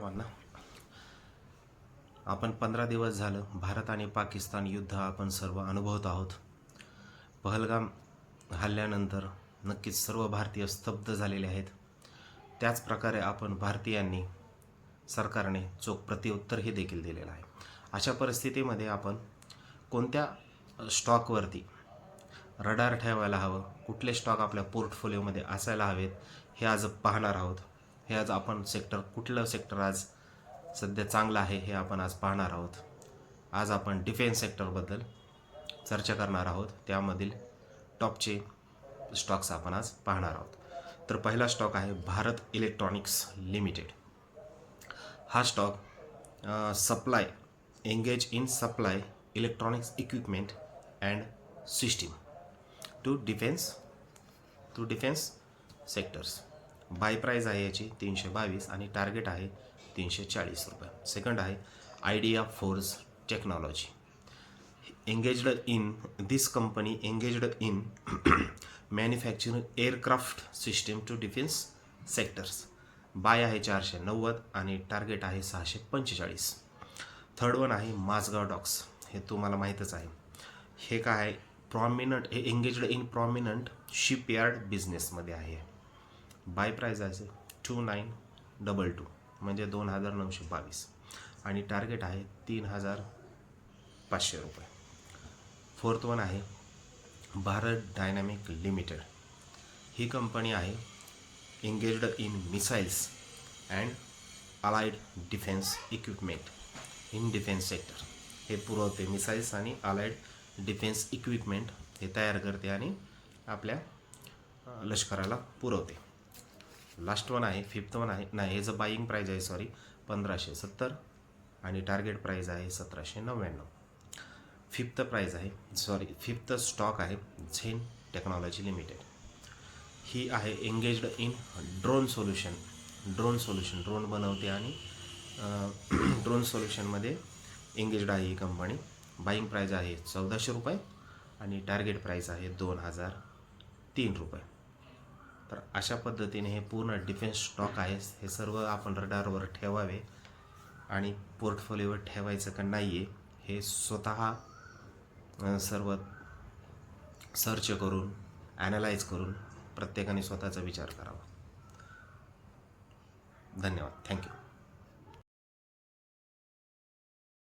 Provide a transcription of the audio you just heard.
सर्वांना आपण पंधरा दिवस झालं भारत आणि पाकिस्तान युद्ध आपण सर्व अनुभवत आहोत. पहलगाम हल्ल्यानंतर नक्कीच सर्व भारतीय स्तब्ध झालेले आहेत. त्याच प्रकारे आपण भारतीयांनी सरकारने चोख प्रतिउत्तरही देखील दिलेलं आहे. अशा परिस्थितीमध्ये आपण कोणत्या स्टॉकवरती रडार ठेवायला हवं कुठले स्टॉक आपल्या पोर्टफोलिओमध्ये असायला हवेत हे आज पाहणार आहोत. हे आज आपण सेक्टर कुठलं सेक्टर आज सध्या चांगलं आहे हे आपण आज पाहणार आहोत. आज आपण डिफेन्स सेक्टरबद्दल चर्चा करणार आहोत. त्यामधील टॉपचे स्टॉक्स आपण आज पाहणार आहोत. तर पहिला स्टॉक आहे भारत इलेक्ट्रॉनिक्स लिमिटेड हा stock supply engage in supply electronics equipment and system to defence to defence sectors buy price आहे याची तीनशे बावीस आणि टार्गेट आहे तीनशे चाळीस रुपये. सेकंड आहे idea forge technology. Engaged in this company engaged in manufacturing aircraft system to defence sectors buy आहे चारशे नव्वद आणि टार्गेट आहे सहाशे पंचेचाळीस. थर्ड वन आहे माझगाव डॉक्स हे तुम्हाला माहीतच आहे. हे काय आहे? प्रॉमिनंट हे एंगेज्ड इन प्रॉमिनंट शिपयार्ड बिझनेसमध्ये आहे. बाय प्राईज आहे टू नाईन डबल टू म्हणजे दोन हजार नऊशे बावीस. आणि टार्गेट आहे तीन हजार पाचशे रुपये. फोर्थ वन आहे भारत डायनॅमिक लिमिटेड ही कंपनी आहे engaged in missiles and allied defence equipment in defence sector हे पुरवते मिसाईल्स आणि अलाइड डिफेन्स इक्विपमेंट हे तयार करते आणि आपल्या लष्कराला पुरवते. लास्ट वन आहे फिफ्थ वन आहे. नाही ह्याचं बाईंग प्राईज आहे सॉरी पंधराशे सत्तर. आणि टार्गेट प्राईज आहे सतराशे नव्याण्णव. फिफ्थ प्राईज आहे सॉरी फिफ्थ स्टॉक आहे झेन टेक्नॉलॉजी लिमिटेड ही आहे engaged in drone solution drone solution drone बनवते आणि ड्रोन सोल्युशनमध्ये एंगेज्ड आहे ही कंपनी बाईंग प्राईज आहे चौदाशे रुपये आणि टार्गेट प्राईज आहे दोन हजार तीन रुपये. तर अशा पद्धतीने हे पूर्ण डिफेन्स स्टॉक आहे. हे सर्व आपण रडारवर ठेवावे आणि पोर्टफोलिओवर ठेवायचं का नाही आहे हे स्वतः सर्व सर्च करून ॲनालाइज करून प्रत्येकाने स्वतःचा विचार करावा. धन्यवाद. थँक्यू